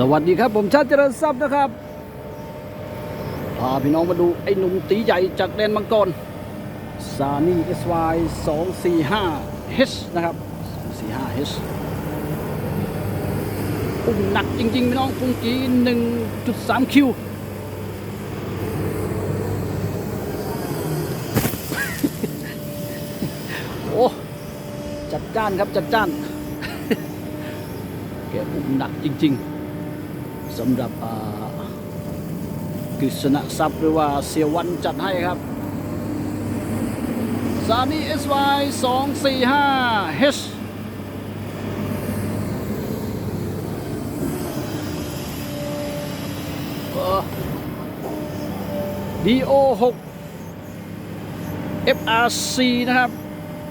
สวัสดีครับผมชาติเจริญทรัพย์นะครับพาพี่น้องมาดูไอ้หนุ่มตีใหญ่จากแดนมังกรซานี่ SY 245 H นะครับ 245 H ปุ่งหนักจริงๆ พี่น้องปุ่งกี1.3 คิวโอ้ จัดจ้านครับจัดจ้านแกอุ้มหนักจริง ๆ สำหรับกฤษณทรัพย์หรือว่าเสียวันจัดให้ครับซานี่ SY 245 H เออ DO 6 FRC นะครับ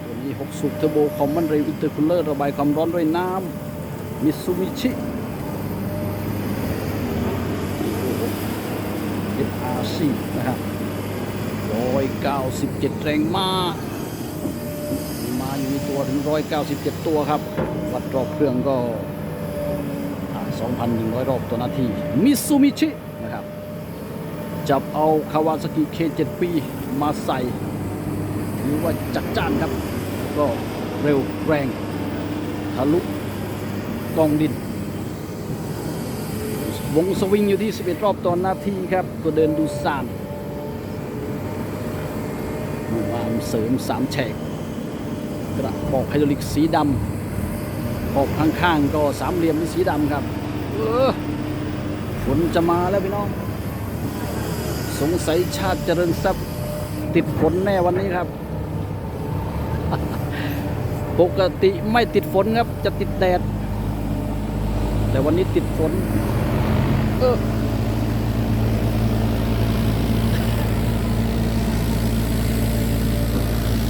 ตัวนี้ 6 สูบเทอร์โบคอมมันเร w อินเตอร์คูลเลอร์ระบายความร้อนด้วยน้ำมิซูมิชิ FRC นะครับ 197 แรงมามีมาอยู่ในตัวถึง 197 ตัวครับ วัดรอบเครื่องก็อ่า2,100 รอบต่อนาที มิซูมิชินะครับ จับเอาคาวาซากิ K7 ปีมาใส่ถือว่าจัดจ้านครับ ก็เร็วแรง ทะลุกองดิน วงสวิงอยู่ที่ 11 รอบต่อนนาทีครับตัวเดินดูซานมวามเสริม3แฉก กระบอกไฮดรอลิกสีดำขอบข้างๆก็สามเหลี่ยมเป็นสีดำครับ เออฝนจะมาแล้วพี่น้อง สงสัยชาติเจริญทรัพย์ติดฝนแน่วันนี้ครับ ปกติไม่ติดฝนครับจะติดแดด แต่วันนี้ติดฝน เออ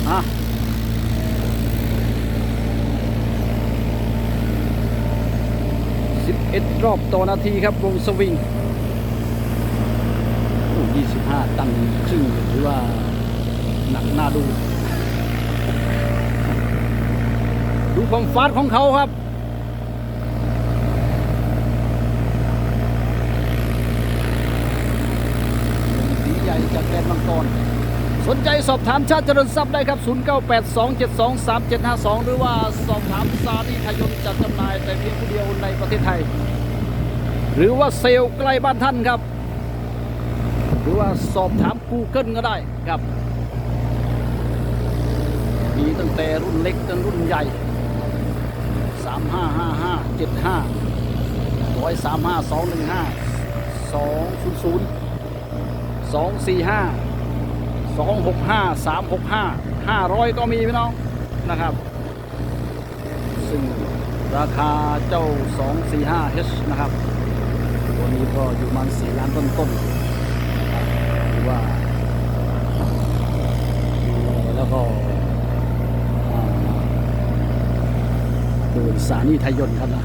อะสิบเอ็ดรอบต่อนาทีครับวงสวิงยี่สิบห้าตันครึ่งถือว่าหนักหน้าดู ดูความฟาดของเขาครับ สีใหญ่จากแดนมังกร สนใจสอบถามชาติเจริญทรัพย์ได้ครับ 0982723752 หรือว่าสอบถามซาลีทยนจัดจำหน่ายแต่เพียงผู้เดียวในประเทศไทย หรือว่าเซลล์ใกล้บ้านท่านครับ หรือว่าสอบถาม Google ก็ได้ครับ มีตั้งแต่รุ่นเล็กจนรุ่นใหญ่ 3555 75 135 215 200ส องสี่ห้าสองหกห้าสามหกห้าห้าร้อยก็มีพี่น้องนะครับ ซึ่งราคาเจ้าสองสี่ห้า H นะครับ ตัวนี้ก็อยู่ประมันสี่ล้านต้นๆนะครับหรือว่า แล้วก็โดยสานีไทยยนต์ครับนะ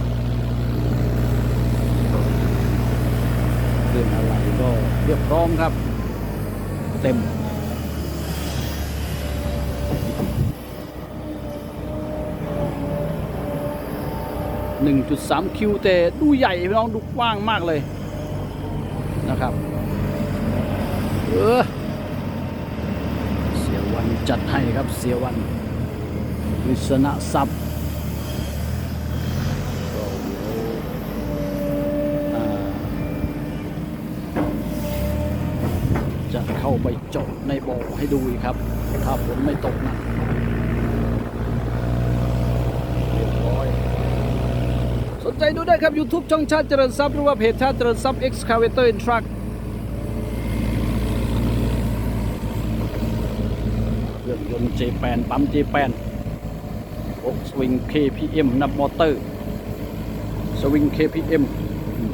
เรื่องอะไรก็เรียบพร้อมครับ เต็ม 1.3 คิวแต่ดูใหญ่พี่น้องดูกว้างมากเลยนะครับ เออ เสียวันจัดให้ครับเสียวันวิศนะทรัพย์จะเข้าไปเจาะในบ่อให้ดูครับ ถ้าฝนไม่ตกนะเรียบร้อยสน ใจดูได้ครับ YouTube ช่องชาติเจริญทรัพย์หรือว่าเพจชาติเจริญทรัพย์ Excavator and Truck เครื่องยนต์เจแปนปั๊มเจแปนอกสวิง KPM นับมอเตอร์ สวิง KPM อืม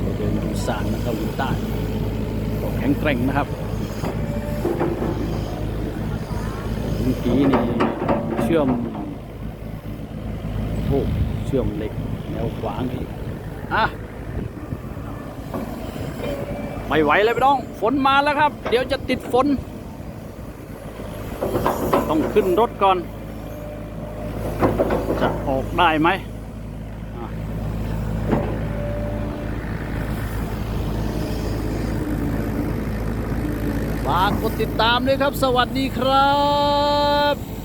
เราเดินดูสารนะเกาหลีใต้ก็แข็งแกร่งนะครับเมื่อกี้นี่เชื่อมโอ้เชื่อมเหล็ก แนวขวางนี่อะไม่ไหวเลยพี่น้อง ฝนมาแล้วครับ เดี๋ยวจะติดฝน ต้องขึ้นรถก่อน จะออกได้ไหมฝากกดติดตามด้วยครับ สวัสดีครับ